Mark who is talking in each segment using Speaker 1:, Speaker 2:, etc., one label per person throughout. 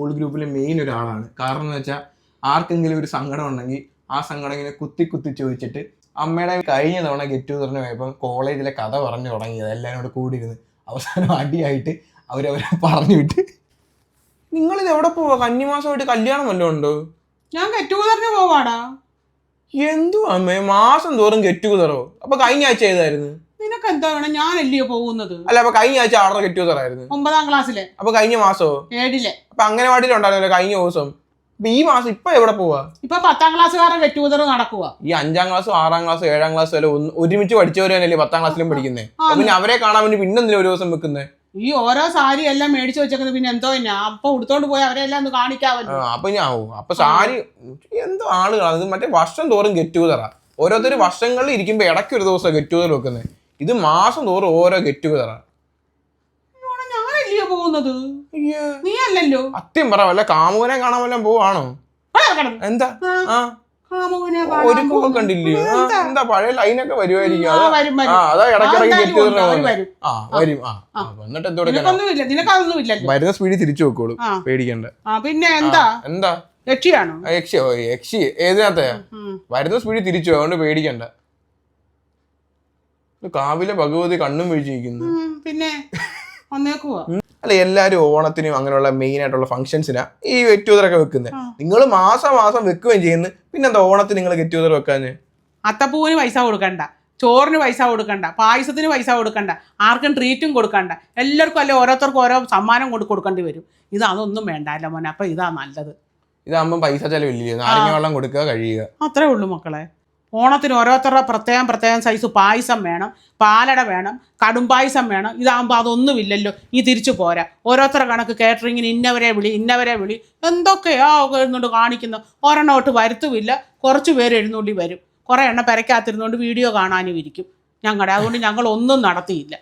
Speaker 1: School ഗ്രൂപ്പിലെ main ഒരാളാണ്. കാരണം എന്ന് വെച്ചാൽ ആർക്കെങ്കിലും ഒരു സങ്കടം ഉണ്ടെങ്കിൽ ആ സങ്കടം ഇങ്ങനെ കുത്തി കുത്തി ചോദിച്ചിട്ട് അമ്മയുടെ കഴിഞ്ഞ തവണ ഗെറ്റ് ടുഗറിന് പോയപ്പോൾ കോളേജിലെ കഥ പറഞ്ഞു തുടങ്ങിയത് എല്ലാവരും കൂടെ കൂടിയിരുന്ന് അവസാനം അടിയായിട്ട് അവരവരെ പറഞ്ഞു വിട്ട്. നിങ്ങളിത് എവിടെ പോവാ? കന്നിമാസമായിട്ട് കല്യാണം വല്ലതും ഉണ്ടോ?
Speaker 2: ഞാൻ ഗെറ്റ് ടുഗദറിന് പോവാടാ.
Speaker 1: എന്തു അമ്മേ? മാസം തോറും ഗെറ്റ് ടുഗദറോ അപ്പൊ കഴിഞ്ഞ ആഴ്ച ഏതായിരുന്നു?
Speaker 2: നിനക്ക് എന്താ വേണം ഞാനല്ലയോ പോകുന്നത്?
Speaker 1: അല്ല അപ്പൊ കഴിഞ്ഞ ആഴ്ച ആറര കിട്ടിയോ ആയിരുന്നു?
Speaker 2: ഒമ്പതാം ക്ലാസ്സിലെ.
Speaker 1: അപ്പൊ കഴിഞ്ഞ മാസോ?
Speaker 2: ഏഴിലെ.
Speaker 1: അപ്പൊ അംഗനവാടിയിലുണ്ടായിരുന്നല്ലോ കഴിഞ്ഞ ദിവസം. അപ്പൊ ഈ മാസം ഇപ്പൊ എവിടെ പോവാ?
Speaker 2: ഇപ്പൊ പത്താം ക്ലാസ്സുകാരുടെ കെട്ടുകുതറ് നടക്കുക
Speaker 1: ഈ അഞ്ചാം ക്ലാസ്സും ആറാം ക്ലാസ്സും ഏഴാം ക്ലാസ്സും വരെ ഒന്ന് ഒരുമിച്ച് പഠിച്ചവരല്ലേ പത്താം ക്ലാസ്സിലും പഠിക്കുന്നത്. പിന്നെ അവരെ കാണാൻ വേണ്ടി പിന്നെന്തിനാ ഒരു ദിവസം വെക്കുന്നത്
Speaker 2: ഈ ഓരോ സാരി എല്ലാം മേടിച്ചു വെച്ചേക്കുന്നത് പിന്നെ എന്തോ തന്നെ അപ്പൊ ഉടുത്തോണ്ട് പോയി അവരെ എല്ലാം ഒന്ന് കാണിക്കാവല്ലോ.
Speaker 1: അപ്പൊ ഞാൻ അപ്പൊ സാരി എന്തോ ആളുകളാണ്. മറ്റേ വർഷം തോറും ഗെറ്റ് ടുഗതറാ ഓരോരുത്തർ വർഷങ്ങളിൽ ഇരിക്കുമ്പോ ഇടയ്ക്ക് ഒരു ദിവസം ഗെറ്റ് ടുഗതർ വെക്കുന്നത് ഇത് മാസം തോറും ഓരോ ഗെറ്റ്
Speaker 2: ടുഗതറാണ് ഞാനല്ലയോ പോകുന്നത്? നീ അല്ലല്ലോ
Speaker 1: അത്യം പറ വല്ല കാമുകനെ കാണാൻ വല്ലതും പോവാണോ? എന്താ?
Speaker 2: ആ,
Speaker 1: ഒരു
Speaker 2: കാണാൻ
Speaker 1: പൂവൊക്കെ
Speaker 2: പോകുന്നു.
Speaker 1: കണ്ടില്ലേ?
Speaker 2: എന്താ?
Speaker 1: പഴയ ലൈനൊക്കെ വരുമായിരിക്കും അതാ
Speaker 2: വരും,
Speaker 1: ആ
Speaker 2: വരും. ആ,
Speaker 1: എന്നിട്ട് എന്തോടെ
Speaker 2: നിനക്കൊന്നുമില്ല നിനക്കതൊന്നും
Speaker 1: വരുന്ന സ്പീഡിൽ തിരിച്ചു വെക്കോളൂ. പേടിക്കണ്ട.
Speaker 2: പിന്നെ എന്താ?
Speaker 1: എന്താ? യക്ഷിയാണോ യക്ഷി യക്ഷി ഏതിനകത്തെ വരുന്ന സ്പീഡിൽ തിരിച്ചു അതുകൊണ്ട് പേടിക്കണ്ട. കാവിലെ ഭഗവതി കണ്ണും വീഴ്ചയിരിക്കുന്നു
Speaker 2: പിന്നെ വന്നേക്കുവാ.
Speaker 1: അല്ല എല്ലാരും ഓണത്തിനും അങ്ങനെയുള്ള മെയിൻ ആയിട്ടുള്ള ഫംഗ്ഷൻസിനാ ഈ ഗെറ്റ് ടുഗതറൊക്കെ വെക്കുന്നത് നിങ്ങൾ മാസം മാസം വെക്കുകയും ചെയ്യുന്നു. പിന്നെ എന്താ ഓണത്തിന് നിങ്ങൾ ഗെറ്റ് വെക്കാഞ്ഞ്?
Speaker 2: അത്തപ്പൂവിന് പൈസ കൊടുക്കണ്ട. ചോറിന് പൈസ കൊടുക്കണ്ട. പായസത്തിന് പൈസ കൊടുക്കണ്ട. ആർക്കും ട്രീറ്റും കൊടുക്കണ്ട. എല്ലാവർക്കും അല്ലെ ഓരോരുത്തർക്കും ഓരോ സമ്മാനം കൊണ്ട് കൊടുക്കേണ്ടി വരും. ഇത് അതൊന്നും വേണ്ടല്ല മോനെ. അപ്പൊ ഇതാ നല്ലത്.
Speaker 1: ഇതാകുമ്പോൾ പൈസ ചെലവില്ലേ നാരങ്ങ വെള്ളം കൊടുക്കുക കഴിയുക.
Speaker 2: അത്രേ ഉള്ളൂ മക്കളെ. ഓണത്തിന് ഓരോരുത്തരുടെ പ്രത്യേകം പ്രത്യേകം സൈസ് പായസം വേണം പാലട വേണം കടും പായസം വേണം. ഇതാകുമ്പോൾ അതൊന്നുമില്ലല്ലോ. ഈ തിരിച്ചു പോരാ. ഓരോരുത്തരുടെ കണക്ക് കേറ്ററിങ്ങിന് ഇന്നവരെ വിളി ഇന്നവരെ വിളി. എന്തൊക്കെയാ എന്നുകൊണ്ട് കാണിക്കുന്നു? ഒരെണ്ണം ഒട്ട് വരുത്തുമില്ല കുറച്ച് പേര് എഴുന്നള്ളി വരും. കുറേ എണ്ണം പെരക്കാത്തിരുന്നുകൊണ്ട് വീഡിയോ കാണാനും ഇരിക്കും ഞങ്ങളുടെ അതുകൊണ്ട് ഞങ്ങൾ ഒന്നും നടത്തിയില്ല.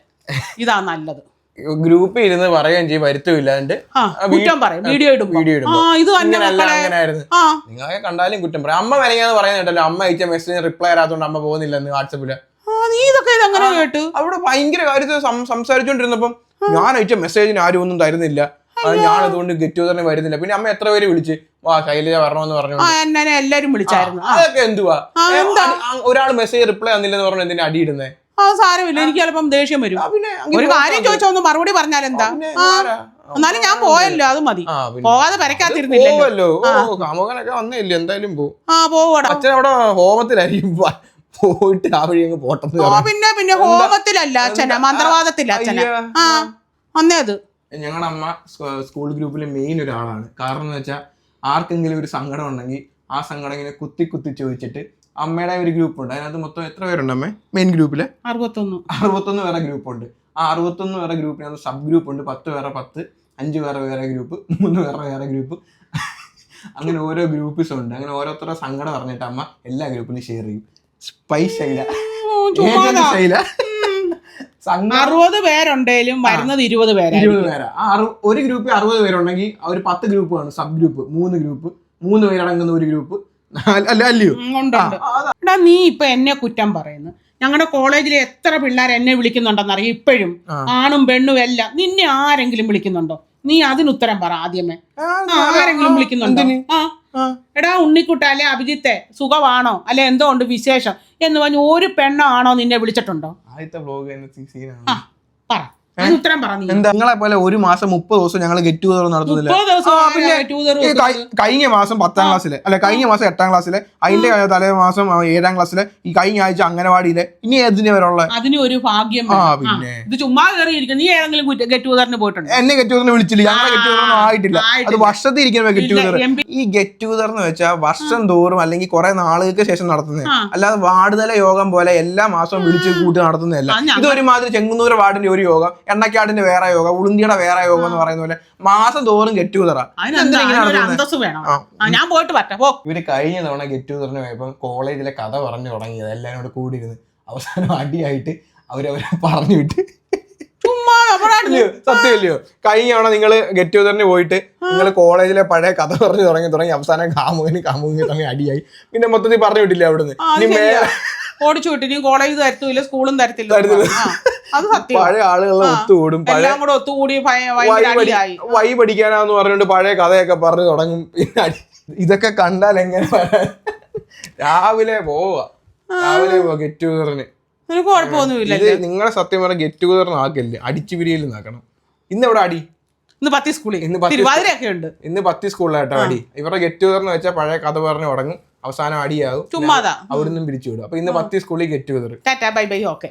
Speaker 2: ഇതാ നല്ലത്.
Speaker 1: ഗ്രൂപ്പിൽ ഇരുന്ന് പറയുകയും ചെയ്യും വരുത്തുമില്ലാണ്ട്
Speaker 2: കുറ്റം പറയും വീഡിയോ ഇടും
Speaker 1: വീഡിയോ ഇടും
Speaker 2: ഇത്
Speaker 1: അങ്ങനെയായിരുന്നു
Speaker 2: ആ.
Speaker 1: നിങ്ങളെ കണ്ടാലും കുറ്റം പറയാം. അമ്മ വരങ്ങാന്ന് പറയുന്നുണ്ടല്ലോ അമ്മ അയച്ച മെസ്സേജ് റിപ്ലൈ ആരാത്തോണ്ട് അമ്മ പോകുന്നില്ലെന്ന്
Speaker 2: വാട്സപ്പിൽ. നീ ഇതൊക്കെ അങ്ങനെ കേട്ടു?
Speaker 1: അവിടെ ഭയങ്കര കാര്യത്തിൽ സംസാരിച്ചോണ്ടിരുന്നപ്പം ഞാൻ അയച്ച മെസ്സേജിന് ആരും ഒന്നും തരുന്നില്ല. ഞാൻ അതുകൊണ്ട് ഗെറ്റ് ടുഗദറിന് വരുന്നില്ല. പിന്നെ അമ്മ എത്ര പേര് വിളിച്ച്? വാ ശൈലജ വരണമെന്ന് പറഞ്ഞു
Speaker 2: എല്ലാരും വിളിച്ചായിരുന്നു.
Speaker 1: അതൊക്കെ എന്തുവാ? ഒരാൾ മെസ്സേജ് റിപ്ലൈ തന്നില്ലെന്ന് പറഞ്ഞു എന്തിനാ അടിയിടുന്നേ
Speaker 2: ആ സാരമില്ല. എനിക്ക് ചിലപ്പം ദേഷ്യം വരും. ഒരു കാര്യം ചോദിച്ചാൽ ഒന്ന് മറുപടി പറഞ്ഞാൽ എന്താ? എന്നാലും ഞാൻ പോയല്ലോ അത് മതി. പോവാതെ പരക്കാത്തിരുന്നില്ലല്ലോ
Speaker 1: കാമുകനൊക്കെ വന്നില്ലേ? എന്തായാലും പോകും
Speaker 2: ആ പോവാടാ.
Speaker 1: അച്ഛൻ അവിടെ ഹോമത്തിലായിരിക്കും. പോയിട്ട് ആ വഴി അങ്ങ് പോട്ടെന്ന്.
Speaker 2: പിന്നെ പിന്നെ ഹോമത്തിലല്ല അച്ഛന മന്ത്രവാദത്തില്ല അച്ഛന. ആ വന്നേ അത്.
Speaker 1: ഞങ്ങളുടെ അമ്മ സ്കൂൾ ഗ്രൂപ്പിലെ മെയിൻ ഒരാളാണ്. കാരണം എന്ന് വെച്ചാൽ ആർക്കെങ്കിലും ഒരു സങ്കടം ഉണ്ടെങ്കിൽ ആ സങ്കടം ഇങ്ങനെ കുത്തി കുത്തി ചോദിച്ചിട്ട് അമ്മയുടെ ഒരു ഗ്രൂപ്പ് ഉണ്ട്. അതിനകത്ത് മൊത്തം എത്ര പേരുണ്ട് അമ്മ? മെയിൻ ഗ്രൂപ്പിൽ
Speaker 2: അറുപത്തൊന്ന്.
Speaker 1: അറുപത്തൊന്ന് പേരെ ഗ്രൂപ്പ് ഉണ്ട്. ആ അറുപത്തൊന്ന് പേരെ ഗ്രൂപ്പിനകത്ത് സബ് ഗ്രൂപ്പ് ഉണ്ട്. പത്ത് പേരെ പത്ത് അഞ്ച് പേരെ വേറെ ഗ്രൂപ്പ് മൂന്ന് പേരെ വേറെ ഗ്രൂപ്പ് അങ്ങനെ ഓരോ ഗ്രൂപ്പ്സും ഉണ്ട്. അങ്ങനെ ഓരോരുത്തരുടെ സങ്കടം പറഞ്ഞിട്ട് അമ്മ എല്ലാ ഗ്രൂപ്പിലും ഷെയർ ചെയ്യും. സ്പൈസ് ശൈല.
Speaker 2: അറുപത് പേരുണ്ടേലും വരുന്നത് ഇരുപത്
Speaker 1: ഇരുപത് പേരാ. ആ ഒരു ഗ്രൂപ്പിൽ അറുപത് പേരുണ്ടെങ്കിൽ ഒരു പത്ത് ഗ്രൂപ്പ് ആണ്. സബ് ഗ്രൂപ്പ് മൂന്ന് ഗ്രൂപ്പ് മൂന്ന് പേരടങ്ങുന്ന ഒരു ഗ്രൂപ്പ്. അല്ല അല്ലയോ.
Speaker 2: എടാ നീ ഇപ്പൊ എന്നെ കുറ്റം പറയുന്നു. ഞങ്ങളുടെ കോളേജിലെ എത്ര പിള്ളേർ എന്നെ വിളിക്കുന്നുണ്ടെന്ന് വിളിക്കുന്നുണ്ടെന്നറിയാം? ഇപ്പോഴും. ആണും പെണ്ണും എല്ലാം. നിന്നെ ആരെങ്കിലും വിളിക്കുന്നുണ്ടോ? നീ അതിന് ഉത്തരം പറ ആദ്യമേ. ആരെങ്കിലും വിളിക്കുന്നുണ്ടോ? ആ. എടാ ഉണ്ണിക്കുട്ട അല്ലെ അഭിജിത്തെ? സുഖമാണോ? അല്ലെ എന്തോ ഉണ്ട് വിശേഷം? എന്ന് പറഞ്ഞ് ഒരു പെണ്ണാണോ നിന്നെ വിളിച്ചിട്ടുണ്ടോ?
Speaker 1: ആദ്യത്തെ
Speaker 2: ബ്ലോഗ് പറ. ഉത്തരം
Speaker 1: നിങ്ങളെ പോലെ ഒരു മാസം മുപ്പത് ദിവസം ഞങ്ങൾ ഗെറ്റ് ടുഗദർ നടത്തുന്നില്ല. പിന്നെ കഴിഞ്ഞ മാസം പത്താം ക്ലാസ്സിലെ അല്ല കഴിഞ്ഞ മാസം എട്ടാം ക്ലാസ്സിലെ അതിന്റെ തലേ മാസം ഏഴാം ക്ലാസ്സിലെ ഈ കഴിഞ്ഞ ആഴ്ച അംഗനവാടിയിലെ ഇനി ഏതിനെ വരെയുള്ള
Speaker 2: അതിന് ഒരു ഭാഗ്യം
Speaker 1: ആ പിന്നെ.
Speaker 2: ഇത് ചുമ്മാ കയറിയിരിക്കും നീ ഏതെങ്കിലും ഗെറ്റ് ടുഗദറിന് പോയിട്ടുണ്ട്?
Speaker 1: എന്നെ ഗെറ്റ് ടുഗദറിന് വിളിച്ചില്ല. ഞങ്ങളെ ഗെറ്റ് ടുഗദർ ഒന്നും ആയിട്ടില്ല. അത്. വർഷത്തിൽ ഇരിക്കുന്ന ഗെറ്റ് ടുഗദർ. ഈ ഗെറ്റ് ടുഗദർ എന്ന് വെച്ചാൽ വർഷം തോറും അല്ലെങ്കിൽ കുറെ നാളുകൾക്ക് ശേഷം നടത്തുന്നത് അല്ലാതെ വാർഡ് തല യോഗം പോലെ എല്ലാ മാസവും വിളിച്ച് കൂട്ടി നടത്തുന്നതല്ല. ഇത് ഒരുമാതിരി ചെങ്ങന്നൂർ വാർഡിന്റെ ഒരു യോഗം. എണ്ണക്കാടിന്റെ വേറെ യോഗ ഉളുന്തിയുടെ വേറെ യോഗം എന്ന് പറയുന്ന പോലെ മാസം തോറും ഗെറ്റ്. ആ,
Speaker 2: ഞാൻ പോയിട്ട് പറ്റ
Speaker 1: ഇവർ കഴിഞ്ഞ തവണ ഗെറ്റ് ടുഗതറിന് പോയപ്പോ കോളേജിലെ കഥ പറഞ്ഞു തുടങ്ങിയത് എല്ലാരും കൂടെ കൂടിയിരുന്ന് അവസാനം അടിയായിട്ട് അവരവരെ പറഞ്ഞു വിട്ട്? സത്യമല്ലയോ? കഴിഞ്ഞ തവണ നിങ്ങൾ ഗെറ്റ് ടുഗതറിന് പോയിട്ട് നിങ്ങൾ കോളേജിലെ പഴയ കഥ പറഞ്ഞു തുടങ്ങി തുടങ്ങി അവസാനം കാമുകന് കാമുകന് തമ്മിൽ അടിയായി. പിന്നെ മൊത്തത്തിൽ പറഞ്ഞു വിട്ടില്ല അവിടുന്ന്? ഇനി മേലെ
Speaker 2: ഓടിച്ചു വിട്ടു. ഇനി കോളേജ് തരത്തില്ല. സ്കൂളും തരത്തില്ല അത് സത്യം.
Speaker 1: പഴയ ആളുകളെ ഒത്തുകൂടും
Speaker 2: എല്ലാം കൂടെ ഒത്തുകൂടി
Speaker 1: വൈ പഠിക്കാനാന്ന് പറഞ്ഞുകൊണ്ട് പഴയ കഥയൊക്കെ പറഞ്ഞു തുടങ്ങും. പിന്നെ ഇതൊക്കെ കണ്ടാൽ എങ്ങനെ രാവിലെ പോവാ. രാവിലെ പോവാ ഗെറ്റ് ടുഗദറിന്
Speaker 2: നിനക്ക് കുഴപ്പമൊന്നുമില്ല
Speaker 1: ഇത് നിങ്ങളെ സത്യം പറഞ്ഞ ഗെറ്റ് ടുഗദറിന് ആക്കല്ലേ. അടിച്ചു പിരിയിൽ നിന്നാക്കണം ഇന്ന് എവിടെ അടി?
Speaker 2: ഇന്ന് പത്തി സ്കൂളിൽ
Speaker 1: ഇന്ന് പത്തി
Speaker 2: ഉണ്ട്.
Speaker 1: ഇന്ന് പത്തി സ്കൂളിലായിട്ടോ അടി. ഇവരുടെ ഗെറ്റ് ടുഗദറിന് വെച്ചാൽ പഴയ കഥ പറഞ്ഞു തുടങ്ങും. അവസാനം അടിയാകും.
Speaker 2: ചുമ്മാതാ.
Speaker 1: അവിടുന്ന് പിരിച്ചു വിടും അപ്പൊ ഇന്ന് പത്തി സ്കൂളിൽ get together
Speaker 2: tata bye bye okay